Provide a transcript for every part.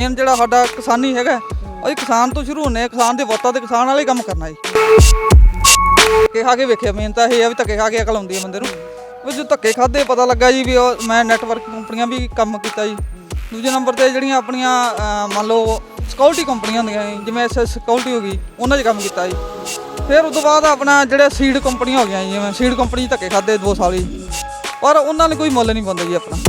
Main ਜਿਹੜਾ ਸਾਡਾ ਕਿਸਾਨੀ ਹੈਗਾ ਉਹ ਕਿਸਾਨ ਤੋਂ ਸ਼ੁਰੂ ਹੁੰਨੇ ਕਿਸਾਨ ਦੇ ਵੋਟਾਂ ਤੇ ਕਿਸਾਨ ਵਾਲੇ ਕੰਮ ਕਰਨਾ ਜੀ। ਧੱਕੇ ਖਾ ਕੇ ਵੇਖਿਆ ਮੇਨ ਤਾਂ ਇਹ ਆ ਵੀ ਧੱਕੇ ਖਾ ਕੇ ਅਕਲ ਆਉਂਦੀ ਹੈ ਬੰਦੇ ਨੂੰ। ਵੀ ਜੋ ਧੱਕੇ ਖਾਦੇ ਪਤਾ ਲੱਗਾ ਜੀ ਵੀ ਮੈਂ ਨੈਟਵਰਕ ਕੰਪਨੀਆਂ ਵੀ ਕੰਮ ਕੀਤਾ ਜੀ। ਦੂਜੇ ਨੰਬਰ ਤੇ ਜਿਹੜੀਆਂ ਆਪਣੀਆਂ ਮੰਨ ਲਓ ਸਿਕਿਉਰਿਟੀ ਕੰਪਨੀਆਂ ਹੁੰਦੀਆਂ ਜੀ, ਜਿਵੇਂ ਐਸਐਸ ਸਿਕਿਉਰਿਟੀ ਹੋ ਗਈ ਉਹਨਾਂ 'ਚ ਕੰਮ ਕੀਤਾ ਜੀ। ਫਿਰ ਉਸ ਤੋਂ ਬਾਅਦ ਆਪਣਾ ਜਿਹੜੇ ਸੀਡ ਕੰਪਨੀਆਂ ਹੋ ਗਈਆਂ ਜੀ, ਜਿਵੇਂ ਸੀਡ ਕੰਪਨੀ 'ਚ ਧੱਕੇ ਖਾਦੇ 2 ਸਾਲ ਜੀ। ਪਰ ਉਹਨਾਂ ਨੇ ਕੋਈ ਮੁੱਲ ਨਹੀਂ ਪਾਉਂਦਾ ਜੀ ਆਪਣਾ।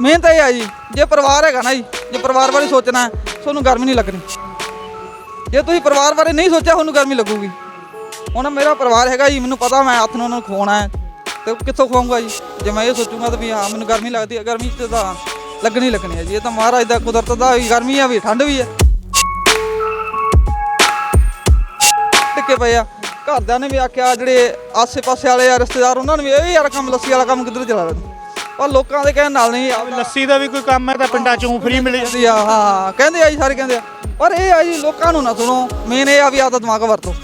ਮਿਹਨਤ ਇਹ ਆ ਜੀ। ਜੇ ਪਰਿਵਾਰ ਹੈਗਾ ਨਾ ਜੀ, ਜੇ ਪਰਿਵਾਰ ਬਾਰੇ ਸੋਚਣਾ ਤੁਹਾਨੂੰ ਗਰਮੀ ਨਹੀਂ ਲੱਗਣੀ। ਜੇ ਤੁਸੀਂ ਪਰਿਵਾਰ ਬਾਰੇ ਨਹੀਂ ਸੋਚਿਆ ਤੁਹਾਨੂੰ ਗਰਮੀ ਲੱਗੂਗੀ। ਹੁਣ ਮੇਰਾ ਪਰਿਵਾਰ ਹੈਗਾ ਜੀ, ਮੈਨੂੰ ਪਤਾ ਮੈਂ ਹੱਥ ਨੂੰ ਉਹਨਾਂ ਨੂੰ ਖਵਾਉਣਾ ਹੈ, ਤੇ ਕਿੱਥੋਂ ਖਵਾਉਂਗਾ ਜੀ? ਜੇ ਮੈਂ ਇਹ ਸੋਚੂਗਾ ਤਾਂ ਵੀ ਹਾਂ, ਮੈਨੂੰ ਗਰਮੀ ਲੱਗਦੀ ਹੈ, ਗਰਮੀ 'ਚ ਤਾਂ ਲੱਗਣੀ ਲੱਗਣੀ ਹੈ ਜੀ। ਇਹ ਤਾਂ ਮਹਾਰਾਜ ਦਾ ਕੁਦਰਤ ਦਾ ਵੀ ਗਰਮੀ ਆ ਵੀ, ਠੰਡ ਵੀ ਹੈ। ਟਿੱਕੇ ਪਏ ਆ। ਘਰਦਿਆਂ ਨੇ ਵੀ ਆਖਿਆ, ਜਿਹੜੇ ਆਸੇ-ਪਾਸੇ ਵਾਲੇ ਆ, ਰਿਸ਼ਤੇਦਾਰ, ਉਹਨਾਂ ਨੇ ਵੀ ਇਹ ਯਾਰ ਕੰਮ, ਲੱਸੀ ਵਾਲਾ ਕੰਮ ਕਿੱਧਰ ਚਲਾ ਰਹੇ ਪਰ ਲੋਕਾਂ ਦੇ ਕਹਿਣ ਨਾਲ ਨਹੀਂ ਆਪਦਾ ਲੱਸੀ ਦਾ ਵੀ ਕੋਈ ਕੰਮ ਹੈ ਤਾਂ ਪਿੰਡਾਂ ਚੋਂ ਫ੍ਰੀ ਮਿਲੇ ਕਹਿੰਦੇ ਆ ਹਾਂ ਕਹਿੰਦੇ ਆ ਜੀ ਸਾਰੇ ਕਹਿੰਦੇ ਆ। ਪਰ ਇਹ ਆ ਜੀ ਲੋਕਾਂ ਨੂੰ ਨਾ ਸੁਣੋ। ਮੇਨ ਇਹ ਆ ਵੀ ਆਪਦਾ ਦਿਮਾਗ ਵਰਤੋ।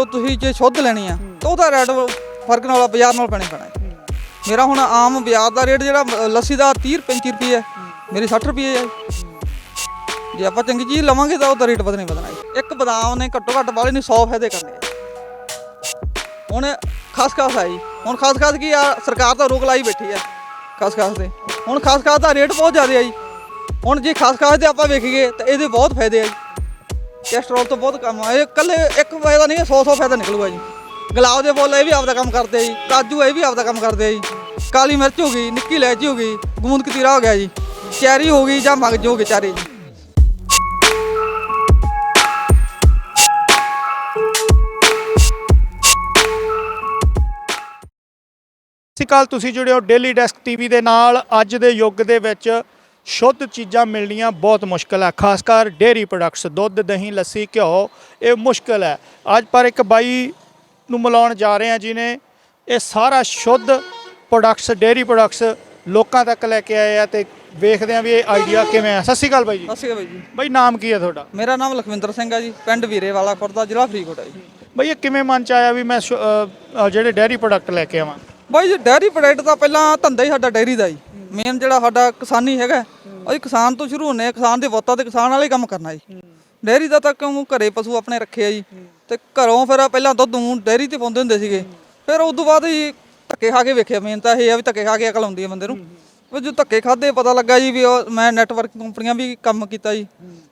ਉਹ ਤੁਸੀਂ ਜੇ ਸ਼ੁੱਧ ਲੈਣੀ ਆ ਤਾਂ ਉਹਦਾ ਰੇਟ ਫ਼ਰਕ ਨਾਲ ਬਾਜ਼ਾਰ ਨਾਲ ਪੈਣੇ ਪੈਣਾ। ਹੈ। ਮੇਰਾ ਹੁਣ ਆਮ ਬਾਜ਼ਾਰ ਦਾ ਰੇਟ ਜਿਹੜਾ ਅ, ਲੱਸੀ ਦਾ 30 35 ਰੁਪਏ ਹੈ ਮੇਰੀ 60 ਰੁਪਏ ਹੈ ਜੇ ਆਪਾਂ ਚੰਗੀ ਚੀਜ਼ ਲਵਾਂਗੇ ਤਾਂ ਉਹਦਾ ਰੇਟ ਵਧਣਾ ਹੀ ਵਧਣਾ ਹੈ। ਇੱਕ ਬਦਾਮ ਨੇ ਘੱਟੋ ਘੱਟ ਵਾਲੇ ਨੇ 100 ਫਾਇਦੇ ਕਰਨੇ ਆ। ਹੁਣ ਖਾਸ ਖਾਸ ਜੀ। ਹੁਣ ਖਾਸ ਖਾਸ ਕੀ ਆ, ਸਰਕਾਰ ਤਾਂ ਰੋਕ ਲਾਈ ਬੈਠੀ ਆ। ਖਾਸ ਖਾਸ ਦੇ ਹੁਣ ਖਾਸ ਖਾਸ ਦਾ ਰੇਟ ਬਹੁਤ ਜ਼ਿਆਦਾ ਆ ਜੀ। ਹੁਣ ਜੇ ਖਾਸ ਖਾਸ ਦੇ ਆਪਾਂ ਵੇਖੀਏ, ਤਾਂ ਇਹਦੇ ਬਹੁਤ ਫਾਇਦੇ ਆ ਜੀ। ਕੈਸਟਰੋਲ ਤੋਂ ਬਹੁਤ ਕੰਮ ਆ। ਇਹ ਇਕੱਲੇ ਇੱਕ ਫਾਇਦਾ ਨਹੀਂ 100 100 ਫਾਇਦਾ ਨਿਕਲੂਗਾ ਜੀ। ਗੁਲਾਬ ਦੇ ਫੁੱਲ ਇਹ ਵੀ ਆਪਦਾ ਕੰਮ ਕਰਦੇ ਆ ਜੀ। ਕਾਜੂ ਇਹ ਵੀ ਆਪਦਾ ਕੰਮ ਕਰਦੇ ਆ ਜੀ। ਕਾਲੀ ਮਿਰਚ ਹੋ ਗਈ, ਨਿੱਕੀ ਇਲਾਇਚੀ ਹੋ ਗਈ ਗੂੰਦ ਕਤੀਰਾ ਹੋ ਗਿਆ ਜੀ। ਚੈਰੀ ਹੋ ਗਈ ਜਾਂ ਮਗਜ ਹੋ ਗਏ ਚਾਰੇ ਜੀ। ਸਤਿ ਸ਼੍ਰੀ ਅਕਾਲ ਤੁਸੀਂ ਜੁੜੇ ਹੋ ਡੇਲੀ ਡੈਸਕ ਟੀਵੀ ਦੇ ਨਾਲ। ਅੱਜ ਦੇ ਯੁੱਗ ਦੇ ਵਿੱਚ ਸ਼ੁੱਧ ਚੀਜ਼ਾਂ ਮਿਲਣੀਆਂ ਬਹੁਤ ਮੁਸ਼ਕਲ ਹੈ। ਖਾਸ ਕਰ ਡੇਅਰੀ ਪ੍ਰੋਡਕਟਸ ਦੁੱਧ ਦਹੀਂ ਲੱਸੀ ਘਿਓ ਇਹ ਮੁਸ਼ਕਲ ਹੈ। ਅੱਜ ਪਰ ਇੱਕ ਬਾਈ ਨੂੰ ਮਿਲਾਉਣ ਜਾ ਰਹੇ ਹਾਂ ਜਿਨੇ ਇਹ ਸਾਰਾ ਸ਼ੁੱਧ ਪ੍ਰੋਡਕਟਸ ਡੇਅਰੀ ਪ੍ਰੋਡਕਟਸ ਲੋਕਾਂ ਤੱਕ ਲੈ ਕੇ ਆਏ ਆ ਤੇ ਵੇਖਦੇ ਆ ਵੀ ਇਹ ਆਈਡੀਆ ਕਿਵੇਂ ਆ। ਸਤਿ ਸ਼੍ਰੀ ਅਕਾਲ ਬਾਈ ਜੀ। ਅਸੀਂ ਬਾਈ ਜੀ। ਬਾਈ ਨਾਮ ਕੀ ਹੈ ਤੁਹਾਡਾ? ਮੇਰਾ ਨਾਮ ਲਖਵਿੰਦਰ ਸਿੰਘ ਆ ਜੀ ਪਿੰਡ ਵੀਰੇਵਾਲਾ ਖੁਰਦਾ ਜ਼ਿਲ੍ਹਾ ਫਰੀਦਕੋਟ ਹੈ ਜੀ। ਬਾਈ ਇਹ ਕਿਵੇਂ ਮਨ ਚ ਆਇਆ ਵੀ ਮੈਂ ਜਿਹੜੇ ਡੇਅਰੀ ਪ੍ਰੋਡਕਟ ਲੈ ਕੇ ਆਵਾਂ? ਬਾਈ ਜੀ ਡੈਰੀ ਪ੍ਰੋਡਕਟ ਦਾ ਪਹਿਲਾਂ ਧੰਦਾ ਹੀ ਸਾਡਾ ਡੈਰੀ ਦਾ ਜੀ ਮੇਨ ਜਿਹੜਾ ਸਾਡਾ ਕਿਸਾਨੀ ਹੈਗਾ ਅਸੀਂ ਕਿਸਾਨ ਤੋਂ ਸ਼ੁਰੂ ਹੁੰਨੇ ਕਿਸਾਨ ਦੇ ਵੋਟਾਂ ਤੇ ਕਿਸਾਨ ਵਾਲੇ ਕੰਮ ਕਰਨਾ ਜੀ। ਡੈਰੀ ਦਾ ਤਾਂ ਕਿਉਂ ਘਰੇ ਪਸ਼ੂ ਆਪਣੇ ਰੱਖੇ ਆ ਜੀ। ਤੇ ਘਰੋਂ ਫਿਰ ਪਹਿਲਾਂ ਦੁੱਧ ਨੂੰ ਡੈਰੀ ਤੇ ਪਾਉਂਦੇ ਹੁੰਦੇ ਸੀਗੇ। ਫਿਰ ਉਸ ਤੋਂ ਬਾਅਦ ਜੀ ਧੱਕੇ ਖਾ ਕੇ ਵੇਖਿਆ ਮੇਨ ਤਾਂ ਇਹ ਆ ਵੀ ਧੱਕੇ ਖਾ ਕੇ ਅਕਲ ਆਉਂਦੀ ਹੈ ਬੰਦੇ ਨੂੰ। ਵੀ ਜੋ ਧੱਕੇ ਖਾਦੇ ਪਤਾ ਲੱਗਾ ਜੀ ਵੀ ਉਹ ਮੈਂ ਨੈਟਵਰਕ ਕੰਪਨੀਆਂ ਵੀ ਕੰਮ ਕੀਤਾ ਜੀ।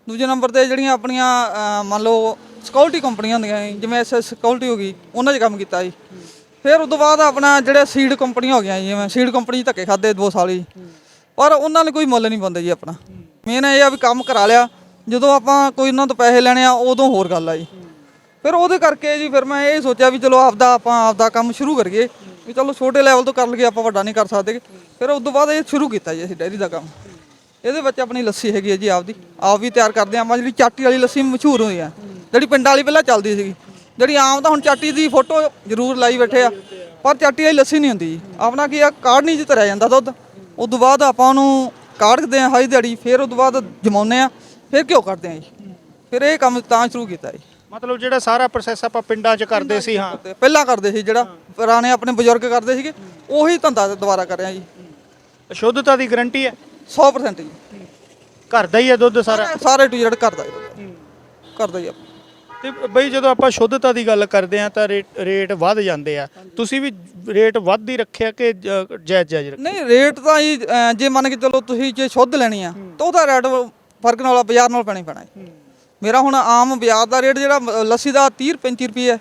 ਦੂਜੇ ਨੰਬਰ ਤੇ ਜਿਹੜੀਆਂ ਆਪਣੀਆਂ ਮੰਨ ਲਓ ਸਿਕਿਉਰਿਟੀ ਕੰਪਨੀਆਂ ਹੁੰਦੀਆਂ ਜੀ, ਜਿਵੇਂ ਐਸਐਸ ਸਿਕਿਉਰਿਟੀ ਹੋ ਗਈ ਉਹਨਾਂ 'ਚ ਕੰਮ ਕੀਤਾ ਜੀ। ਫਿਰ ਤੋਂ ਬਾਅਦ ਆਪਣਾ ਜਿਹੜੇ ਸੀਡ ਕੰਪਨੀਆਂ ਹੋ ਗਈਆਂ ਜੀ, ਜਿਵੇਂ ਸੀਡ ਕੰਪਨੀ 'ਚ ਧੱਕੇ ਖਾਦੇ 2 ਸਾਲ ਹੀ। ਪਰ ਉਹਨਾਂ ਨੇ ਕੋਈ ਮੁੱਲ ਨਹੀਂ ਪਾਉਂਦੇ ਜੀ ਆਪਣਾ। ਮੇਨ ਇਹ ਆ ਵੀ ਕੰਮ ਕਰਾ ਲਿਆ ਜਦੋਂ ਆਪਾਂ ਕੋਈ ਉਹਨਾਂ ਤੋਂ ਪੈਸੇ ਲੈਣੇ ਆ ਉਦੋਂ ਹੋਰ ਗੱਲ ਆ ਜੀ। ਫਿਰ ਉਹਦੇ ਕਰਕੇ ਜੀ ਫਿਰ ਮੈਂ ਇਹ ਸੋਚਿਆ ਵੀ ਚਲੋ ਆਪਦਾ ਆਪਾਂ ਆਪਦਾ ਕੰਮ ਸ਼ੁਰੂ ਕਰੀਏ ਵੀ ਚਲੋ ਛੋਟੇ ਲੈਵਲ ਤੋਂ ਕਰ ਲਈਏ ਆਪਾਂ ਵੱਡਾ ਨਹੀਂ ਕਰ ਸਕਦੇ। ਫਿਰ ਉਸ ਤੋਂ ਬਾਅਦ ਇਹ ਸ਼ੁਰੂ ਕੀਤਾ ਜੀ ਅਸੀਂ ਡੈਰੀ ਦਾ ਕੰਮ। ਇਹਦੇ ਵਿੱਚ ਆਪਣੀ ਲੱਸੀ ਹੈਗੀ ਹੈ ਜੀ ਆਪਦੀ। ਆਪ ਵੀ ਤਿਆਰ ਕਰਦੇ ਆਪਾਂ ਜਿਹੜੀ ਚਾਟੀ ਵਾਲੀ ਲੱਸੀ ਮਸ਼ਹੂਰ ਹੋਈ ਆ ਜਿਹੜੀ ਪਿੰਡਾਂ ਵਾਲੀ ਪਹਿਲਾਂ ਚੱਲਦੀ ਸੀਗੀ। ਜਿਹੜੀ ਆਮ ਤਾਂ ਹੁਣ ਚਾਟੀ ਦੀ ਫੋਟੋ ਜ਼ਰੂਰ ਲਾਈ ਬੈਠੇ ਆ ਪਰ ਚਾਟੀ ਵਾਲੀ ਲੱਸੀ ਨਹੀਂ ਹੁੰਦੀ। ਜੀ ਆਪਣਾ ਕੀ ਆ ਕਾੜ ਨਹੀਂ ਧਰਿਆ ਜਾਂਦਾ ਦੁੱਧ। ਉਸ ਤੋਂ ਬਾਅਦ ਆਪਾਂ ਉਹਨੂੰ ਕਾੜਦੇ ਆ ਹਾਈ ਦਿਹਾੜੀ ਫਿਰ ਉਸ ਤੋਂ ਬਾਅਦ ਜਮਾਉਂਦੇ ਆ ਫਿਰ ਘਿਓ ਕੱਢਦੇ ਆ ਜੀ। ਫਿਰ ਇਹ ਕੰਮ ਤਾਂ ਸ਼ੁਰੂ ਕੀਤਾ ਜੀ। ਮਤਲਬ ਜਿਹੜਾ ਸਾਰਾ ਪ੍ਰੋਸੈਸ ਆਪਾਂ ਪਿੰਡਾਂ 'ਚ ਕਰਦੇ ਸੀ ਹਾਂ। ਤੇ ਪਹਿਲਾਂ ਕਰਦੇ ਸੀ ਜਿਹੜਾ ਪੁਰਾਣੇ ਆਪਣੇ ਬਜ਼ੁਰਗ ਕਰਦੇ ਸੀਗੇ ਉਹੀ ਧੰਦਾ ਦੁਬਾਰਾ ਕਰ ਰਹੇ ਆ ਜੀ। ਸ਼ੁੱਧਤਾ ਦੀ ਗਾਰੰਟੀ ਹੈ? 100% ਜੀ। ਘਰ ਦਾ ਹੀ ਹੈ ਦੁੱਧ ਸਾਰਾ? ਸਾਰੇ ਟੂ ਜਿਹੜਾ ਕਰਦਾ ਜੀ ਕਰਦਾ ਜੀ ਆਪਾਂ ਤੇ ਬਈ ਜਦੋਂ ਆਪਾਂ ਸ਼ੁੱਧਤਾ ਦੀ ਗੱਲ ਕਰਦੇ ਆ ਤਾਂ ਰੇਟ ਰੇਟ ਵੱਧ ਜਾਂਦੇ ਆ। ਤੁਸੀਂ ਵੀ ਰੇਟ ਵੱਧ ਹੀ ਰੱਖਿਆ ਕਿ ਜ- ਜਾਇਜ਼ ਜਾਇਜ਼ ਰੱਖਿਆ? ਨਹੀਂ ਰੇਟ ਤਾਂ ਜੀ ਅਹ, ਜੇ ਮੰਨ ਕੇ ਚਲੋ ਤੁਸੀਂ ਜੇ ਸ਼ੁੱਧ ਲੈਣੀ ਆ ਤਾਂ ਉਹਦਾ ਰੇਟ ਫ਼ਰਕ ਨਾਲ ਬਾਜ਼ਾਰ ਨਾਲ ਪੈਣਾ ਹੀ ਪੈਣਾ ਹੈ। ਮੇਰਾ ਹੁਣ ਆਮ ਬਾਜ਼ਾਰ ਦਾ ਰੇਟ ਜਿਹੜਾ ਅ, ਲੱਸੀ ਦਾ 30 35 ਰੁਪਏ ਹੈ।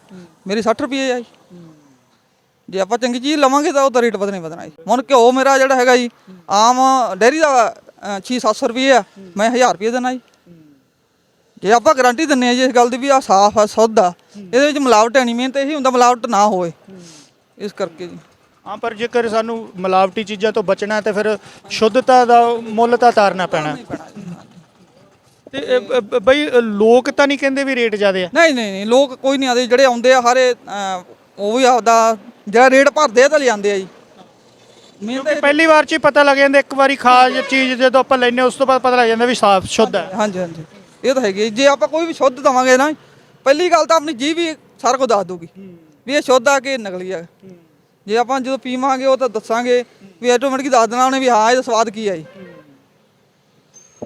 ਮੇਰੀ 60 ਰੁਪਏ ਹੈ ਜੀ। ਜੇ ਆਪਾਂ ਚੰਗੀ ਚੀਜ਼ ਲਵਾਂਗੇ ਤਾਂ ਉਹਦਾ ਰੇਟ ਵਧਣਾ ਹੀ ਵਧਣਾ ਜੀ। ਹੁਣ ਘਿਓ ਮੇਰਾ ਜਿਹੜਾ ਹੈਗਾ ਜੀ ਆਮ ਡੈਰੀ ਦਾ 6-700 ਰੁਪਏ ਆ ਮੈਂ 1000 ਰੁਪਏ ਦੇਣਾ ਜੀ। ਜੇ ਆਪਾਂ ਗਾਰੰਟੀ ਦਿੰਨੇ ਆ ਜੀ ਇਸ ਗੱਲ ਦੀ ਵੀ ਆ ਸਾਫ਼ ਆ ਸ਼ੁੱਧ ਆ ਇਹਦੇ ਵਿੱਚ ਮਿਲਾਵਟ ਹੈ ਨਹੀਂ ਮਿਹਨਤ ਇਹੀ ਹੁੰਦਾ ਮਿਲਾਵਟ ਨਾ ਹੋਵੇ। ਇਸ ਕਰਕੇ ਜੀ। ਹਾਂ ਪਰ ਜੇਕਰ ਸਾਨੂੰ ਮਿਲਾਵਟੀ ਚੀਜ਼ਾਂ ਤੋਂ ਬਚਣਾ ਹੈ ਤੇ ਫਿਰ ਸ਼ੁੱਧਤਾ ਦਾ ਮੁੱਲ ਤਾਂ ਤਾਰਨਾ ਪੈਣਾ ਤੇ ਇਹ ਬ- ਬ- ਬਈ ਲੋਕ ਤਾਂ ਨਹੀਂ ਕਹਿੰਦੇ ਵੀ ਰੇਟ ਜ਼ਿਆਦੇ ਆ? ਨਹੀਂ ਨਹੀਂ ਨਹੀਂ ਲੋਕ ਕੋਈ ਨਹੀਂ ਆਦੇ ਜਿਹੜੇ ਆਉਂਦੇ ਆ ਹਾਰੇ ਉਹ ਵੀ ਆਪਦਾ ਜਿਹੜਾ ਰੇਟ ਭਰਦੇ ਆ ਤਾਂ ਲਿਆਂਦੇ ਆ ਜੀ। ਮੈਨੂੰ ਕਿਉਂਕਿ ਪਹਿਲੀ ਵਾਰ 'ਚ ਹੀ ਪਤਾ ਲੱਗ ਜਾਂਦਾ ਇੱਕ ਵਾਰੀ ਖਾ ਜ- ਚੀਜ਼ ਜਦੋਂ ਆਪਾਂ ਲੈਨੇ ਉਸ ਤੋਂ ਬਾਅਦ ਪਤਾ ਲੱਗ ਜਾਂਦਾ ਵੀ ਸਾਫ਼ ਸ਼ੁੱਧ ਹੈ। ਹਾਂਜੀ ਹਾਂਜੀ। ਇਹ ਤਾਂ ਹੈਗੀ ਹੈ। ਜੇ। ਆਪਾਂ ਕੋਈ ਵੀ ਸ਼ੁੱਧ ਦਵਾਂਗੇ ਨਾ ਪਹਿਲੀ ਗੱਲ ਤਾਂ ਆਪਣੀ ਜੀਭ ਵੀ ਸਾਰਾ ਕੁਝ ਦੱਸ ਦੂਗੀ ਵੀ ਇਹ ਸ਼ੁੱਧ ਆ ਕਿ ਨਕਲੀ ਆ। ਜੇ ਆਪਾਂ ਜਦੋਂ ਪੀਵਾਂਗੇ ਉਹ ਤਾਂ ਦੱਸਾਂਗੇ ਵੀ ਆਟੋਮੈਟਿਕ ਦੱਸ ਦੇਣਾ ਉਹਨੇ ਵੀ ਹਾਂ ਇਹਦਾ ਸਵਾਦ ਕੀ ਹੈ। ਜੀ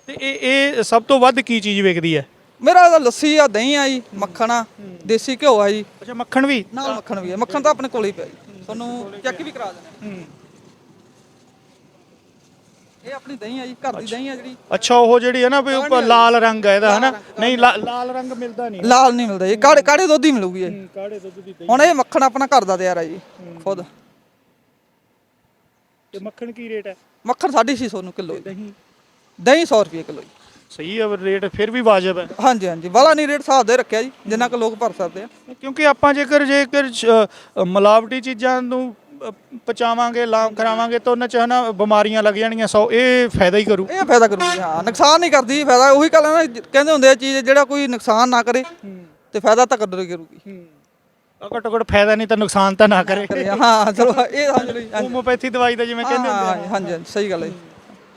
ਤੇ ਇਹ ਇਹ ਸਭ ਤੋਂ ਵੱਧ ਕੀ ਚੀਜ਼ ਵਿਕਦੀ ਹੈ? ਮੇਰਾ ਤਾਂ ਲੱਸੀ ਆ ਦਹੀਂ ਆ ਜੀ ਮੱਖਣ ਆ ਦੇਸੀ ਘਿਓ ਆ ਜੀ। ਅੱਛਾ ਮੱਖਣ ਵੀ? ਨਾਲ ਮੱਖਣ ਵੀ ਆ। ਮੱਖਣ ਤਾਂ ਆਪਣੇ ਕੋਲ ਹੀ ਪਿਆ ਜੀ। ਤੁਹਾਨੂੰ ਚੈੱਕ ਵੀ ਕਰਾ ਦੇਣਾ ਇਹ ਆਪਣੀ ਦਹੀਂ ਆ ਜੀ ਘਰ ਦੀ ਦਹੀਂ ਆ ਜਿਹੜੀ। ਅੱਛਾ ਉਹ ਜਿਹੜੀ ਹੈ ਨਾ ਵੀ ਉੱਪਰ ਲਾਲ ਰੰਗ ਹੈ ਇਹਦਾ ਹਨਾ? ਨਹੀਂ ਲਾ- ਲਾਲ ਰੰਗ ਮਿਲਦਾ ਨਹੀਂ। ਲਾਲ ਨਹੀਂ ਮਿਲਦਾ ਜੀ। ਕਾੜੇ ਕਾੜੇ ਦੁੱਧ ਹੀ ਮਿਲੂਗੀ ਇਹ? ਕਾੜੇ ਦੁੱਧ ਦੀ ਹੁਣ ਇਹ ਮੱਖਣ ਆਪਣਾ ਘਰ ਦਾ ਤਿਆਰ ਆ ਜੀ ਖੁਦ। ਤੇ ਮੱਖਣ ਕੀ ਰੇਟ ਹੈ ਮੱਖਣ 650 ਨੂੰ ਕਿਲੋ ਦਹੀਂ? ਦਹੀਂ 100 ਰੁਪਏ ਕਿਲੋ ਜੀ। ਸਹੀ ਹੈ ਰੇਟ ਫਿਰ ਵੀ ਵਾਜਬ ਹੈ ਹਾਂਜੀ ਹਾਂਜੀ। ਵਾਲਾ ਨਹੀਂ ਰੇਟ ਹਿਸਾਬ ਦੇ ਰੱਖਿਆ ਜੀ ਜਿੰਨਾ ਕੁ ਲੋਕ ਭਰ ਸਕਦੇ ਆ। ਕਿਉਂਕਿ ਆਪਾਂ ਜੇਕਰ ਜੇਕਰ ਅ, ਮਿਲਾਵਟੀ ਚੀਜ਼ਾਂ ਨੂੰ ਪਚਾਵਾਂਗੇ ਲਾਭ ਕਰਾਵਾਂਗੇ ਤਾਂ ਉਹਨਾਂ ਚ ਹਨਾ ਬਿਮਾਰੀਆਂ ਲੱਗ ਜਾਣਗੀਆਂ ਸੌ ਇਹ ਫਾਇਦਾ ਹੀ ਕਰੂ। ਇਹ ਫਾਇਦਾ ਕਰੂਗੀ ਹਾਂ ਨੁਕਸਾਨ ਨਹੀਂ ਕਰਦੀ ਫਾਇਦਾ ਉਹੀ ਗੱਲ ਹੈ ਨਾ ਕਹਿੰਦੇ ਹੁੰਦੇ ਆ ਚੀਜ਼ ਜਿਹੜਾ ਕੋਈ ਨੁਕਸਾਨ ਨਾ ਕਰੇ ਤੇ ਫਾਇਦਾ ਤਾਂ ਕਦਰ ਕਰੂਗੀ ਘੱਟੋ ਘੱਟ ਫਾਇਦਾ ਨਹੀਂ ਤਾਂ ਨੁਕਸਾਨ ਤਾਂ ਨਾ ਕਰੇ। ਹਾਂ ਚਲੋ ਇਹ ਸਮਝ ਹਾਂਜੀ ਹੋਮੋਪੈਥੀ ਦਵਾਈ ਦਾ ਜਿਵੇਂ ਕਹਿੰਦੇ ਹੁੰਦੇ ਆ। ਹਾਂਜੀ ਹਾਂਜੀ ਸਹੀ ਗੱਲ ਹੈ।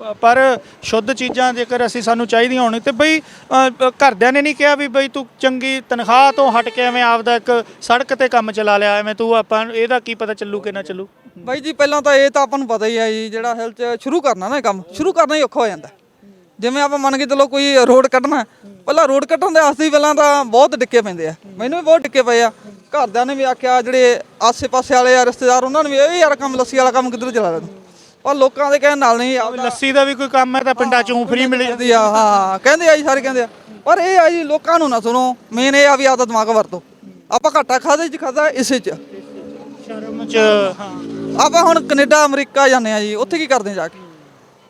ਪ- ਪਰ ਸ਼ੁੱਧ ਚੀਜ਼ਾਂ ਜੇਕਰ ਅਸੀਂ ਸਾਨੂੰ ਚਾਹੀਦੀਆਂ ਹੋਣ ਤੇ ਬਈ ਅ, ਅ, ਘਰਦਿਆਂ ਨੇ ਨਹੀਂ ਕਿਹਾ ਵੀ ਬਈ ਤੂੰ ਚੰਗੀ ਤਨਖਾਹ ਤੋਂ ਹਟ ਕੇ ਐਵੇਂ ਆਪਦਾ ਇੱਕ ਸੜਕ ਤੇ ਕੰਮ ਚਲਾ ਲਿਆ ਐਵੇਂ ਤੂੰ ਆਪਾਂ ਨੂੰ ਇਹਦਾ ਕੀ ਪਤਾ ਚੱਲੂ ਕਿ ਨਾ ਚੱਲੂ? ਬਾਈ ਜੀ ਪਹਿਲਾਂ ਤਾਂ ਇਹ ਤਾਂ ਆਪਾਂ ਨੂੰ ਪਤਾ ਹੀ ਹੈ ਜੀ ਜਿਹੜਾ ਹੈਲ ਚ ਸ਼ੁਰੂ ਕਰਨਾ ਨਾ ਇਹ ਕੰਮ ਸ਼ੁਰੂ ਕਰਨਾ ਹੀ ਔਖਾ ਹੋ ਜਾਂਦਾ। ਜਿਵੇਂ ਆਪਾਂ ਮੰਨ ਕੇ ਚੱਲੋ ਕੋਈ ਰੋਡ ਕੱਢਣਾ ਪਹਿਲਾਂ ਰੋਡ ਕੱਢਣ ਦੇ ਵਾਸਤੇ ਹੀ ਪਹਿਲਾਂ ਤਾਂ ਬਹੁਤ ਡਿੱਕੇ ਪੈਂਦੇ ਆ ਮੈਨੂੰ ਵੀ ਬਹੁਤ ਡਿੱਕੇ ਪਏ ਆ। ਘਰਦਿਆਂ ਨੇ ਵੀ ਆਖਿਆ ਜਿਹੜੇ ਆਸੇ-ਪਾਸੇ ਵਾਲੇ ਆ ਰਿਸ਼ਤੇਦਾਰ ਉਹਨਾਂ ਨੇ ਵੀ ਇਹ ਯਾਰ ਕੰਮ ਲੱਸੀ ਵਾਲਾ ਕੰਮ ਕਿੱਧਰ ਚਲਾ ਰਿਹਾ ਤੂੰ ਪਰ ਲੋਕਾਂ ਦੇ ਕਹਿਣ ਨਾਲ ਨਹੀਂ ਆਪਦਾ ਲੱਸੀ ਦਾ ਵੀ ਕੋਈ ਕੰਮ ਹੈ ਤਾਂ ਪਿੰਡਾਂ ਚੋਂ ਫ੍ਰੀ ਮਿਲ ਜਾਂਦੀ ਆ ਹਾਂ ਕਹਿੰਦੇ ਆ ਜੀ ਸਾਰੇ ਕਹਿੰਦੇ ਆ। ਪਰ ਇਹ ਆ ਜੀ ਲੋਕਾਂ ਨੂੰ ਨਾ ਸੁਣੋ। ਮੇਨ ਇਹ ਆ ਵੀ ਆਪਦਾ ਦਿਮਾਗ ਵਰਤੋ। ਆਪਾਂ ਘਾਟਾ ਖਾਦੇ ਚ ਖਾਦਾ ਇਸੇ ਚ। ਸ਼ਰਮ ਚ ਆਪਾਂ ਹੁਣ ਕੈਨੇਡਾ ਅਮਰੀਕਾ ਜਾਂਦੇ ਆ ਜੀ ਉੱਥੇ ਕੀ ਕਰਦੇ ਜਾ ਕੇ?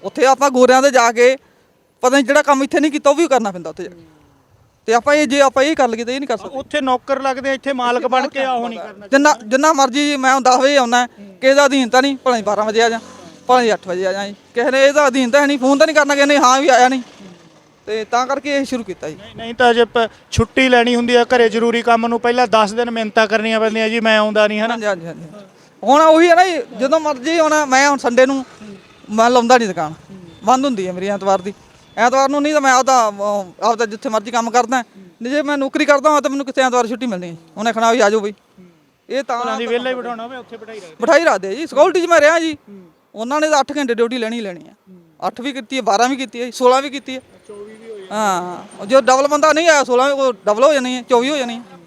ਉੱਥੇ ਆਪਾਂ ਗੋਰਿਆਂ ਦੇ ਜਾ ਕੇ ਪਤਾ ਨਹੀਂ ਜਿਹੜਾ ਕੰਮ ਇੱਥੇ ਨਹੀਂ ਕੀਤਾ ਉਹ ਵੀ ਕਰਨਾ ਪੈਂਦਾ ਉੱਥੇ ਜਾ ਕੇ। ਤੇ ਆਪਾਂ ਇਹ ਜੇ ਆਪਾਂ ਇਹ ਕਰ ਲਈਏ ਤਾਂ ਇਹ ਨਹੀਂ ਕਰ ਸਕਦੇ। ਉੱਥੇ ਨੌਕਰ ਲੱਗਦੇ ਇੱਥੇ ਮਾਲਕ ਬਣ ਕੇ ਆਹੋ ਨਹੀਂ ਕਰਨਾ ਜਿੰਨਾ ਜਿੰਨਾ ਮਰਜ਼ੀ ਮੈਂ 10 ਵਜੇ ਆਉਣਾ ਕਿਸੇ ਦਾ ਅਧੀਨ ਤਾਂ ਨਹੀਂ ਭਲੇ 12 ਵਜੇ ਆ ਜਾ। ਭਲੇ 8 ਵਜੇ ਆ ਜਾ ਜੀ ਕਿਸੇ ਨੇ ਇਹਦਾ ਅਧੀਨ ਤਾਂ ਹੈ ਨਹੀਂ ਫੋਨ ਤਾਂ ਨਹੀਂ ਕਰਨਾ ਕਿਸੇ ਨੇ ਹਾਂ ਵੀ ਆਇਆ ਨਹੀਂ। ਤੇ ਤਾਂ ਕਰਕੇ ਇਹ ਸ਼ੁਰੂ ਕੀਤਾ ਜੀ। ਨਹੀਂ ਨਹੀਂ ਤਾਂ ਜੇ ਪ- ਛੁੱਟੀ ਲੈਣੀ ਹੁੰਦੀ ਆ ਘਰੇ ਜ਼ਰੂਰੀ ਕੰਮ ਨੂੰ ਪਹਿਲਾਂ 10 ਦਿਨ ਮਿਹਨਤਾਂ ਕਰਨੀਆਂ ਪੈਂਦੀਆਂ ਜੀ ਮੈਂ ਆਉਂਦਾ ਨਹੀਂ ਹਨਾ? ਹਾਂਜੀ ਹਾਂਜੀ ਹਾਂਜੀ। ਹੁਣ ਉਹੀ ਹੈ ਨਾ ਜੀ, ਜਦੋਂ ਮਰਜ਼ੀ ਹੁਣ ਮੈਂ ਹੁਣ ਸੰਡੇ ਨੂੰ ਮੈਂ ਲਾਉਂਦਾ ਨਹੀਂ ਦੁਕਾਨ। ਬੰਦ ਹੁੰਦੀ ਹੈ ਮੇਰੀ ਐਤਵਾਰ ਦੀ। ਐਤਵਾਰ ਨੂੰ ਨਹੀਂ ਤਾਂ ਮੈਂ ਆਪਦਾ ਅਹ, ਆਪਦਾ ਜਿੱਥੇ ਮਰਜ਼ੀ ਕੰਮ ਕਰਦਾ। ਨਹੀਂ ਜੇ ਮੈਂ ਨੌਕਰੀ ਕਰਦਾ ਹਾਂ ਤਾਂ ਮੈਨੂੰ ਕਿੱਥੇ ਐਤਵਾਰ ਛੁੱਟੀ ਮਿਲਣੀ ਹੈ ਉਹਨੇ ਖਣਾ ਵੀ ਆ ਜਾਓ ਬਈ। ਇਹ ਤਾਂ ਉਹਨਾਂ ਦੀ ਵਿਹਲਾ ਹੀ ਬਿਠਾਉਣਾ ਹੋਵੇ ਉੱਥੇ ਬਿਠਾਈ ਰੱਖਦੇ ਬਿਠਾਈ ਰੱਖਦੇ ਜੀ। ਸਿਕਿਉਰਿਟੀ 'ਚ ਮੈਂ ਰਿਹਾ ਜੀ। ਉਹਨਾਂ ਨੇ ਤਾਂ 8 ਘੰਟੇ ਡਿਊਟੀ ਲੈਣੀ ਹੀ ਲੈਣੀ ਹੈ 8 ਵੀ ਕੀਤੀ ਹੈ 12 ਵੀ ਕੀਤੀ ਹੈ 16 ਵੀ ਕੀਤੀ ਹੈ। 24 ਵੀ ਹੋਈ ਹਾਂ। ਜੋ ਡਬਲ ਬੰਦਾ ਨਹੀਂ ਆਇਆ 16 ਉਹ ਡਬਲ ਹੋ ਜਾਣੀ ਹੈ 24 ਹੋ ਜਾਣੀ ਹੈ।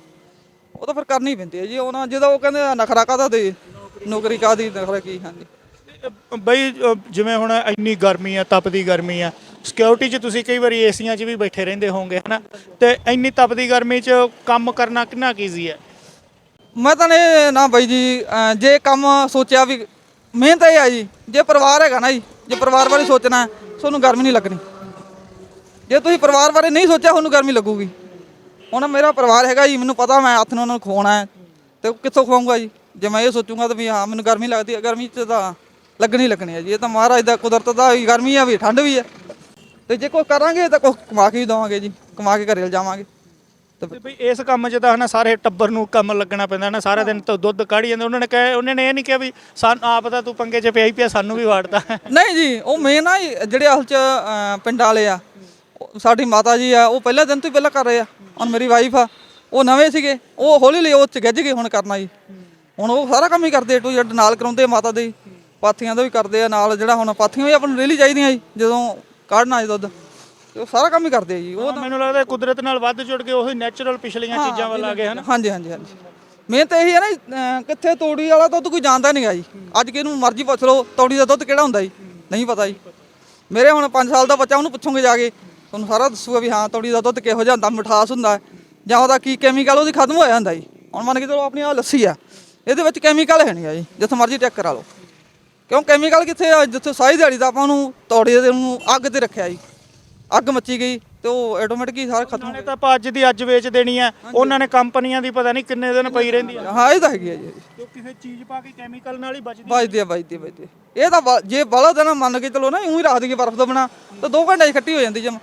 ਉਹ ਤਾਂ ਫਿਰ ਕਰਨੀ ਪੈਂਦੀ ਹੈ ਜੀ ਉਹਨਾਂ ਜਦੋਂ ਉਹ ਕਹਿੰਦੇ ਆ, ਨਖਰਾ ਕਾਹਦਾ ਤੇ ਨੌਕਰੀ ਕਾਹਦੀ ਨਖਰਾ ਕੀ ਹਾਂਜੀ। ਬਈ ਅ, ਜਿਵੇਂ ਹੁਣ ਇੰਨੀ ਗਰਮੀ ਆ ਤਪਦੀ ਗਰਮੀ ਆ ਸਿਕਿਉਰਿਟੀ 'ਚ ਤੁਸੀਂ ਕਈ ਵਾਰੀ ਏਸੀਆਂ 'ਚ ਵੀ ਬੈਠੇ ਰਹਿੰਦੇ ਹੋਵੋਗੇ ਹਨਾ? ਤੇ ਇੰਨੀ ਤਪਦੀ ਗਰਮੀ 'ਚ ਕੰਮ ਕਰਨਾ ਕਿੰਨਾ ਕੀਜ਼ੀ ਹੈ? ਮੈਂ ਤਾਂ ਇਹ ਨਾ ਬਾਈ ਜੀ ਜੇ ਕੰਮ ਸੋਚਿਆ ਵੀ ਮਿਹਨਤ ਇਹ ਆ ਜੀ ਜੇ ਪਰਿਵਾਰ ਹੈਗਾ ਨਾ ਜੀ ਜੇ ਪਰਿਵਾਰ ਬਾਰੇ ਸੋਚਣਾ ਹੈ, ਤੁਹਾਨੂੰ ਗਰਮੀ ਨਹੀਂ ਲੱਗਣੀ। ਜੇ ਤੁਸੀਂ ਪਰਿਵਾਰ ਬਾਰੇ ਨਹੀਂ ਸੋਚਿਆ ਤੁਹਾਨੂੰ ਗਰਮੀ ਲੱਗੂਗੀ। ਹੁਣ ਮੇਰਾ ਪਰਿਵਾਰ ਹੈਗਾ ਜੀ ਮੈਨੂੰ ਪਤਾ ਮੈਂ ਹੱਥ ਨੂੰ ਉਹਨਾਂ ਨੂੰ ਖਵਾਉਣਾ ਹੈ ਤੇ ਕਿੱਥੋਂ ਖਵਾਉਂਗਾ ਜੀ? ਜੇ ਮੈਂ ਇਹ ਸੋਚੂੰਗਾ ਤਾਂ ਵੀ ਹਾਂ ਮੈਨੂੰ ਗਰਮੀ ਲੱਗਦੀ ਹੈ ਗਰਮੀ 'ਚ ਤਾਂ ਲੱਗਣੀ ਲੱਗਣੀ ਹੈ ਜੀ। ਇਹ ਤਾਂ ਮਹਾਰਾਜ ਦਾ ਕੁਦਰਤ ਦਾ ਵੀ ਗਰਮੀ ਆ ਵੀ ਠੰਡ ਵੀ ਹੈ। ਤੇ ਜੇ ਕੋਈ ਕਰਾਂਗੇ ਤਾਂ ਕੋਈ ਕਮਾ ਕੇ ਵੀ ਦਵਾਂਗੇ ਜੀ ਕਮਾ ਕੇ ਘਰੇ ਲਿਜਾਵਾਂਗੇ। ਤੇ ਬਈ ਇਸ ਕੰਮ 'ਚ ਤਾਂ ਹਨਾ ਸਾਰੇ ਟੱਬਰ ਨੂੰ ਕੰਮ ਲੱਗਣਾ ਪੈਂਦਾ ਨਾ ਸਾਰਾ ਦਿਨ ਤਾਂ ਦੁੱਧ ਕਾੜੀ ਜਾਂਦੇ। ਉਹਨਾਂ ਨੇ ਕਹੇ ਉਹਨਾਂ ਨੇ ਇਹ ਨਹੀਂ ਕਿਹਾ ਵੀ ਸਾਨੂੰ ਆਪ ਤਾਂ ਤੂੰ ਪੰਗੇ 'ਚ ਪਿਆ ਹੀ ਪਿਆ ਸਾਨੂੰ ਵੀ ਵਾੜਦਾ ਨਹੀਂ ਜੀ ਉਹ ਮੇਨ ਆ ਜੀ, ਜਿਹੜੇ ਅਸਲ ਚ ਅਹ, ਪਿੰਡ ਵਾਲੇ ਆ ਉਹ ਸਾਡੀ ਮਾਤਾ ਜੀ ਆ ਉਹ ਪਹਿਲੇ ਦਿਨ ਤੋਂ ਹੀ ਪਹਿਲਾਂ ਕਰ ਰਹੇ ਆ ਹੁਣ ਮੇਰੀ ਵਾਈਫ ਆ ਉਹ ਨਵੇਂ ਸੀਗੇ ਉਹ ਹੌਲੀ ਹੌਲੀ ਉਹ ਚ ਗਿੱਝ ਗਏ ਹੁਣ ਕਰਨਾ ਜੀ। ਹੁਣ ਉਹ ਸਾਰਾ ਕੰਮ ਹੀ ਕਰਦੇ ਟੂ ਜੱਡ ਨਾਲ ਕਰਾਉਂਦੇ ਆ ਮਾਤਾ ਦੇ ਪਾਥੀਆਂ ਦਾ ਵੀ ਕਰਦੇ ਆ ਨਾਲ ਜਿਹੜਾ ਹੁਣ ਪਾਥੀਆਂ ਵੀ ਆਪਾਂ ਨੂੰ ਰੇਲੀ ਚਾਹੀਦੀਆਂ ਜੀ ਜਦੋਂ ਕਾਢਣਾ ਜੀ ਦੁੱਧ। ਉਹ ਸਾਰਾ ਕੰਮ ਹੀ ਕਰਦੇ ਆ ਜੀ ਉਹ ਮੈਨੂੰ ਲੱਗਦਾ ਕੁਦਰਤ ਨਾਲ ਵੱਧ ਜੁੜ ਕੇ ਉਹੀ ਨੈਚੁਰਲ ਪਿਛਲੀਆਂ ਚੀਜ਼ਾਂ ਵੱਲ ਆ ਗਏ ਹਨਾ? ਹਾਂਜੀ ਹਾਂਜੀ ਹਾਂਜੀ। ਮੇਨ ਤਾਂ ਇਹੀ ਹੈ ਨਾ ਜੀ, ਅਹ, ਕਿੱਥੇ ਤੋੜੀ ਵਾਲਾ ਦੁੱਧ ਕੋਈ ਜਾਣਦਾ ਨਹੀਂਗਾ ਜੀ। ਅੱਜ ਕਿਹਨੂੰ ਮਰਜ਼ੀ ਪੁੱਛ ਲਓ ਤੋੜੀ ਦਾ ਦੁੱਧ ਕਿਹੜਾ ਹੁੰਦਾ ਜੀ? ਨਹੀਂ ਪਤਾ ਜੀ। ਮੇਰੇ ਹੁਣ 5 ਸਾਲ ਦਾ ਬੱਚਾ ਉਹਨੂੰ ਪੁੱਛੋਗੇ ਜਾ ਕੇ। ਤੁਹਾਨੂੰ ਸਾਰਾ ਦੱਸੂਗਾ ਵੀ ਹਾਂ ਤੋੜੀ ਦਾ ਦੁੱਧ ਕਿਹੋ ਜਿਹਾ ਹੁੰਦਾ ਮਿਠਾਸ ਹੁੰਦਾ। ਹੈ, ਜਾਂ ਉਹਦਾ ਕੀ ਕੈਮੀਕਲ ਉਹਦੀ ਖਤਮ ਹੋਇਆ ਹੁੰਦਾ ਜੀ। ਹੁਣ ਮੰਨ ਕੇ ਚਲੋ ਆਪਣੀ ਆ ਲੱਸੀ ਆ ਇਹਦੇ ਵਿੱਚ ਕੈਮੀਕਲ ਹੈ ਨਹੀਂ ਆ ਜੀ ਜਿੱਥੇ ਮਰਜ਼ੀ ਚੈੱਕ ਕਰਾ ਲਓ। ਕਿਉਂ? ਕੈਮੀਕਲ ਕਿੱਥੇ ਆ? ਜਿੱਥੇ ਸਾਰੀ ਦਿਹਾੜੀ ਦਾ ਆਪਾਂ ਉਹਨੂੰ ਤੋੜੀ ਦੇ ਨੂੰ ਅੱਗ ਤੇ ਰੱਖਿਆ ਜੀ। ਅੱਗ ਮੱਚੀ ਗਈ ਤੇ ਉਹ ਆਟੋਮੈਟਿਕ ਹੀ ਸਾਰਾ ਖਤਮ ਨਾਲੇ ਤਾਂ ਆਪਾਂ ਅੱਜ ਦੀ ਅੱਜ ਵੇਚ ਦੇਣੀ ਆ ਉਹਨਾਂ ਨੇ ਕੰਪਨੀਆਂ ਦੀ ਪਤਾ ਨਹੀਂ ਕਿੰਨੇ ਦਿਨ ਪਈ ਰਹਿੰਦੀ ਆ ਹਾਂ ਇਹ ਤਾਂ ਹੈਗੀ ਆ ਜੀ। ਜੋ ਕਿਸੇ ਚੀਜ਼ ਪਾ ਕੇ ਕੈਮੀਕਲ ਨਾਲ ਹੀ ਬਚਦੀ ਵੱਜਦੀ ਆ ਵੱਜਦੀ ਆ, ਵੱਜਦੀ ਆ। ਇਹ ਤਾਂ ਜੇ ਬਾਲਾ ਦਿਨ ਮੰਨ ਕੇ ਚਲੋ ਨਾ ਉਹੀ ਰੱਖ ਦਈਏ ਬਰਫ਼ ਤੋਂ ਬਣਾ ਤਾਂ 2 ਘੰਟੇ 'ਚ ਖੱਟੀ ਹੋ ਜਾਂਦੀ ਜਮ।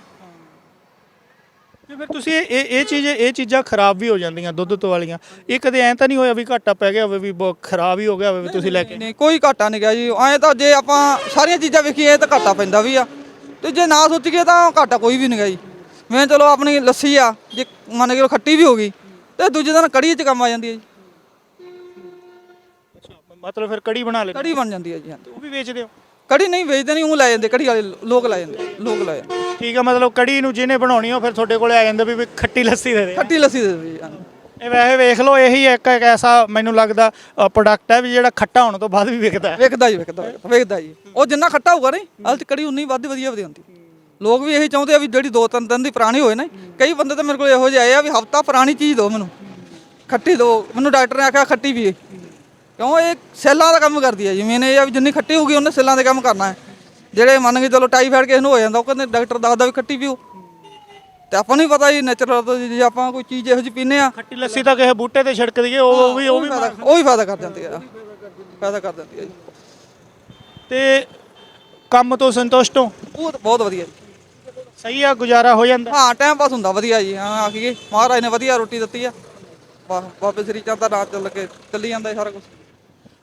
ਤੇ ਫਿਰ ਤੁਸੀਂ ਇਹ ਇਹ ਇਹ ਚੀਜ਼ ਇਹ ਚੀਜ਼ਾਂ ਖਰਾਬ ਵੀ ਹੋ ਜਾਂਦੀਆਂ ਦੁੱਧ ਤੋਂ ਵਾਲੀਆਂ। ਇਹ ਕਦੇ ਐਂ ਤਾਂ ਨਹੀਂ ਹੋਇਆ ਵੀ ਘਾਟਾ ਪੈ ਗਿਆ ਹੋਵੇ ਵੀ ਬਹੁਤ ਖਰਾਬ ਹੀ ਹੋ ਗਿਆ ਹੋਵੇ ਵੀ ਤੁਸੀਂ ਲੈ ਕੇ? ਨਹੀਂ ਕੋਈ ਘਾਟਾ ਨਹੀਂ ਗਿਆ ਜੀ। ਐਂ ਤਾਂ ਜੇ ਆਪਾਂ ਸਾਰੀਆਂ ਚੀਜ਼ਾਂ ਵੇਖੀਏ ਤਾਂ ਘਾਟਾ ਪੈਂਦਾ ਵੀ ਆ। ਤੇ ਜੇ ਨਾ ਸੋਚੀਏ ਤਾਂ ਘਾਟਾ ਕੋਈ ਵੀ ਨਹੀਂ ਗਾ ਜੀ। ਮੈਂ ਚਲੋ ਆਪਣੀ ਲੱਸੀ ਆ ਜੇ ਮੰਨ ਕੇ ਖੱਟੀ ਵੀ ਹੋ ਗਈ ਤੇ ਦੂਜੇ ਦਿਨ ਕੜੀ 'ਚ ਕੰਮ ਆ ਜਾਂਦੀ ਹੈ ਜੀ। ਮਤਲਬ ਫਿਰ ਕੜੀ ਬਣਾ ਲੈਂਦੇ। ਕੜੀ ਬਣ ਜਾਂਦੀ ਹੈ ਜੀ ਹਾਂਜੀ। ਉਹ ਵੀ ਵੇਚਦੇ ਹੋ? ਕੜੀ ਨਹੀਂ ਵੇਚਦੇ ਨਹੀਂ ਉਹ ਲੈ ਜਾਂਦੇ ਕੜੀ ਵਾਲੇ ਲੋਕ ਲੈ ਜਾਂਦੇ ਲੋਕ ਲੈ ਜਾਂਦੇ। ਠੀਕ ਹੈ ਮਤਲਬ ਕੜੀ ਨੂੰ ਜਿਹਨੇ ਬਣਾਉਣੀ ਉਹ ਫਿਰ ਤੁਹਾਡੇ ਕੋਲੇ ਆ ਜਾਂਦਾ ਵੀ ਵੀ ਖੱਟੀ ਲੱਸੀ ਦੇ ਦੇ। ਖੱਟੀ ਲੱਸੀ ਦੇ ਦਿਓ ਜੀ ਹਾਂਜੀ। ਇਹ ਵੈਸੇ ਵੇਖ ਲਓ, ਇਹੀ ਇੱਕ ਇੱਕ ਐਸਾ ਮੈਨੂੰ ਲੱਗਦਾ ਪ੍ਰੋਡਕਟ ਹੈ ਵੀ ਜਿਹੜਾ ਖੱਟਾ ਹੋਣ ਤੋਂ ਬਾਅਦ ਵੀ ਵਿਕਦਾ ਹੈ। ਵੇਖਦਾ ਜੀ, ਵੇਖਦਾ, ਵੇਖਦਾ- ਜੀ। ਉਹ ਜਿੰਨਾ ਖੱਟਾ ਹੋਊਗਾ ਨਹੀਂ ਹਲ ਕੜੀ ਉਨੀ ਵੱਧ ਵਧੀਆ ਵਧੀਆ ਹੁੰਦੀ। ਲੋਕ ਵੀ ਇਹੀ ਚਾਹੁੰਦੇ ਆ ਵੀ ਜਿਹੜੀ ਦੋ ਤਿੰਨ ਦਿਨ ਦੀ ਪੁਰਾਣੀ ਹੋਏ ਨਾ ਕਈ ਬੰਦੇ ਤਾਂ ਮੇਰੇ ਕੋਲ ਇਹੋ ਜਿਹੇ ਆਏ ਆ ਵੀ ਹਫਤਾ ਪੁਰਾਣੀ ਚੀਜ਼ ਦਿਓ ਮੈਨੂੰ। ਖੱਟੀ ਦਿਓ ਮੈਨੂੰ ਡਾਕਟਰ ਨੇ ਆਖਿਆ ਖੱਟੀ ਪੀਏ ਕਿਉਂ ਇਹ ਸੈੱਲਾਂ ਦਾ ਕੰਮ ਕਰਦੀ ਹੈ ਜੀ ਇਹ ਆ ਵੀ ਜਿੰਨੀ ਖੱਟੀ ਹੋਊਗੀ ਉਹਨੇ ਸੈੱਲਾਂ ਦੇ ਕੰਮ ਕਰਨਾ ਹੈ। ਜਿਹੜੇ ਮੰਨ ਕੇ ਚਲੋ ਟਾਈਫਾਇਡ ਕਿਸੇ ਨੂੰ ਹੋ ਜਾਂਦਾ, ਉਹ ਕਹਿੰਦੇ ਡਾਕਟਰ ਦੱਸਦਾ ਵੀ ਖੱਟੀ ਪੀਓ। ਤੇ ਆਪਾਂ ਨੂੰ ਵੀ ਪਤਾ ਜੀ ਨੈਚੁਰਲ ਜੇ ਆਪਾਂ ਕੋਈ ਚੀਜ਼ ਇਹੋ ਜਿਹੀ ਪੀਨੇ ਆ ਖੱਟੀ ਲੱਸੀ ਤਾਂ ਕਿਸੇ ਬੂਟੇ ਤੇ ਛਿੜਕ ਦਈਏ ਉਹ ਉਹ ਵੀ ਉਹ ਵੀ ਫਾਇਦਾ ਉਹ ਵੀ ਫਾਇਦਾ ਕਰ ਜਾਂਦੀ ਆ। ਫਾਇਦਾ ਕਰ ਜਾਂਦੀ ਹੈ ਜੀ। ਤੇ ਕੰਮ ਤੋਂ ਸੰਤੁਸ਼ਟ ਹੋ? ਉਹ ਤਾਂ ਬਹੁਤ ਵਧੀਆ ਜੀ। ਸਹੀ ਆ ਗੁਜ਼ਾਰਾ ਹੋ ਜਾਂਦਾ? ਹਾਂ ਟਾਈਮ ਪਾਸ ਹੁੰਦਾ ਵਧੀਆ ਜੀ। ਹਾਂ ਆਖੀਏ ਮਹਾਰਾਜ ਨੇ ਵਧੀਆ ਰੋਟੀ ਦਿੱਤੀ ਆ। ਵਾਹ ਬਾਬੇ ਸ੍ਰੀ ਚੰਦ ਦਾ ਰਾਤ ਚੱਲ ਕੇ ਚੱਲੀ ਜਾਂਦਾ ਸਾਰਾ ਕੁਝ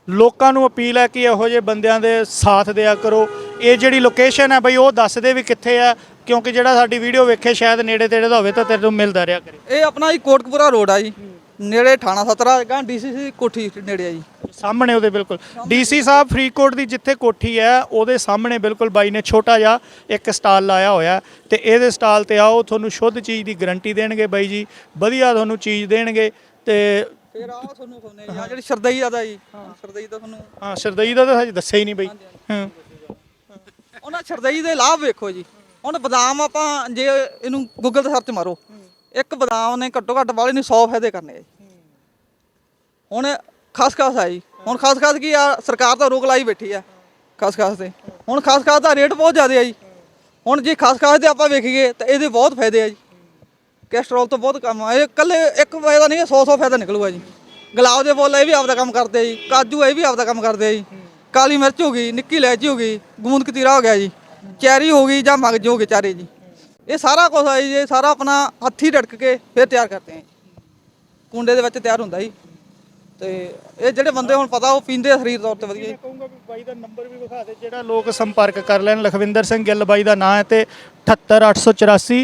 ਲੋਕਾਂ ਨੂੰ ਅਪੀਲ ਹੈ ਕਿ ਇਹੋ ਜਿਹੇ ਬੰਦਿਆਂ ਦੇ ਸਾਥ ਦਿਆ ਕਰੋ। ਇਹ ਜਿਹੜੀ ਲੋਕੇਸ਼ਨ ਹੈ ਬਈ ਉਹ ਦੱਸ ਦੇ ਵੀ ਕਿੱਥੇ ਆ। ਕਿਉਂਕਿ ਜਿਹੜਾ ਸਾਡੀ ਵੀਡੀਓ ਵੇਖੇ ਸ਼ਾਇਦ ਨੇੜੇ ਤੇੜੇ ਦਾ ਹੋਵੇ ਤਾਂ ਤੇਰੇ ਨੂੰ ਮਿਲਦਾ ਰਿਹਾ ਕਰੇ। ਇਹ ਆਪਣਾ ਜੀ ਕੋਟਕਪੁਰਾ ਰੋਡ ਆ ਜੀ। ਨੇੜੇ ਥਾਣਾ ਸਤਰਾ ਗਾਂ ਡੀਸੀਸੀ ਕੋਠੀ ਨੇੜੇ ਆ ਜੀ। ਸਾਹਮਣੇ ਉਹਦੇ ਬਿਲਕੁਲ। ਡੀਸੀ ਸਾਹਿਬ ਫਰੀਦਕੋਟ ਦੀ ਜਿੱਥੇ ਕੋਠੀ ਹੈ ਉਹਦੇ ਸਾਹਮਣੇ ਬਿਲਕੁਲ ਬਾਈ ਨੇ ਛੋਟਾ ਜਿਹਾ ਇੱਕ ਸਟਾਲ ਲਾਇਆ ਹੋਇਆ। ਤੇ ਇਹਦੇ ਸਟਾਲ ਤੇ ਆਓ ਤੁਹਾਨੂੰ ਸ਼ੁੱਧ ਚੀਜ਼ ਦੀ ਗਾਰੰਟੀ ਦੇਣਗੇ ਬਾਈ ਜੀ। ਵਧੀਆ ਤੁਹਾਨੂੰ ਚੀਜ਼ ਦੇਣਗੇ ਤੇ ਫੇਰ ਆਹ ਤੁਹਾਨੂੰ ਖੋਨੇ ਜੀ ਆ ਜਿਹੜੀ ਸ਼ਰਦਈ ਆਦਾ ਜੀ ਸ਼ਰਦਈ ਦਾ ਤੁਹਾਨੂੰ ਹਾਂ ਸਰਦਈ ਦਾ ਤਾਂ ਹਜੇ ਦੱਸਿਆ ਹੀ ਨਹੀਂ ਬਾਈ। ਹਾਂ ਉਹਨਾਂ ਸ਼ਰਦਈ ਦੇ ਲਾਭ ਵੇਖੋ ਜੀ। ਹੁਣ ਬਦਾਮ ਆਪਾਂ ਜੇ ਇਹਨੂੰ ਗੂਗਲ ਤੇ ਸਰਚ ਮਾਰੋ, ਇੱਕ ਬਦਾਮ ਨੇ ਘੱਟੋ ਘੱਟ ਵਾਲੇ ਨੂੰ 100 ਫਾਇਦੇ ਕਰਨੇ ਆ ਜੀ। ਹੁਣ ਖਸਖਸ ਆ ਜੀ। ਹੁਣ ਖਾਸ ਖਾਸ ਕੀ ਆ? ਸਰਕਾਰ ਤਾਂ ਰੋਕ ਲਾਈ ਬੈਠੀ ਆ ਖਸਖਸ ਤੇ। ਹੁਣ ਖਾਸ ਖਾਸ ਦਾ ਰੇਟ ਬਹੁਤ ਜ਼ਿਆਦਾ ਆ ਜੀ। ਹੁਣ ਜੇ ਖਸਖਸ ਦੇ ਆਪਾਂ ਵੇਖੀਏ ਤਾਂ ਇਹਦੇ ਬਹੁਤ ਫਾਇਦੇ ਆ ਜੀ। ਕੋਲੇਸਟ੍ਰੋਲ ਤੋਂ ਬਹੁਤ ਕੰਮ ਆ। ਇਹ ਕੱਲੇ ਇੱਕ ਫਾਇਦਾ ਨਹੀਂ 100 100 ਫਾਇਦਾ ਨਿਕਲੂਗਾ ਜੀ। ਗੁਲਾਬ ਦੇ ਫੁੱਲ ਇਹ ਵੀ ਆਪਦਾ ਕੰਮ ਕਰਦੇ ਆ ਜੀ। ਕਾਜੂ ਇਹ ਵੀ ਆਪਦਾ ਕੰਮ ਕਰਦੇ ਆ ਜੀ। ਕਾਲੀ ਮਿਰਚ ਹੋ ਗਈ, ਨਿੱਕੀ ਇਲਾਇਚੀ ਹੋ ਗਈ, ਗੂੰਦ ਕਤੀਰਾ ਹੋ ਗਿਆ ਜੀ। ਚੈਰੀ ਹੋ ਗਈ ਜਾਂ ਮਗਜ ਹੋ ਗਏ ਚਾਰੇ ਜੀ। ਇਹ ਸਾਰਾ ਕੁਝ ਆ ਜੀ ਇਹ ਸਾਰਾ ਆਪਣਾ ਹੱਥੀ ਢੜਕ ਕੇ ਫਿਰ ਤਿਆਰ ਕਰਦੇ ਆ। ਕੁੰਡੇ ਦੇ ਵਿੱਚ ਤਿਆਰ ਹੁੰਦਾ ਜੀ। ਤੇ ਇਹ ਜਿਹੜੇ ਬੰਦੇ ਹੁਣ ਪਤਾ ਉਹ ਪੀਂਦੇ ਆ ਸਰੀਰ ਤੌਰ ਤੇ ਵਧੀਆ ਜੀ। ਮੈਂ ਕਹੂੰਗਾ ਵੀ ਬਾਈ ਦਾ ਨੰਬਰ ਵੀ ਵਿਖਾ ਦੇ ਜਿਹੜਾ ਲੋਕ ਸੰਪਰਕ ਕਰ ਲੈਣ। ਲਖਵਿੰਦਰ ਸਿੰਘ ਗਿੱਲ ਬਾਈ ਦਾ ਨਾਮ ਹੈ ਤੇ 78884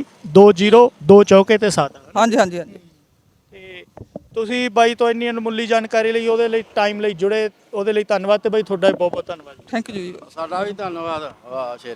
20 ਚੌਕੇ ਤੇ 7 ਹਾਂਜੀ ਹਾਂਜੀ ਹਾਂਜੀ। ਤੇ ਤੁਸੀਂ ਬਾਈ ਤੋਂ ਇੰਨੀ ਅਨਮੁੱਲੀ ਜਾਣਕਾਰੀ ਲਈ ਉਹਦੇ ਲਈ ਟਾਈਮ ਲਈ ਜੁੜੇ ਉਹਦੇ ਲਈ ਧੰਨਵਾਦ ਤੇ ਬਾਈ ਤੁਹਾਡਾ ਵੀ ਬਹੁਤ ਬਹੁਤ ਧੰਨਵਾਦ। ਥੈਂਕ ਯੂ ਜੀ। ਸਾਡਾ ਵੀ ਧੰਨਵਾਦ। ਵਾਹ ਸ਼ੇਰ।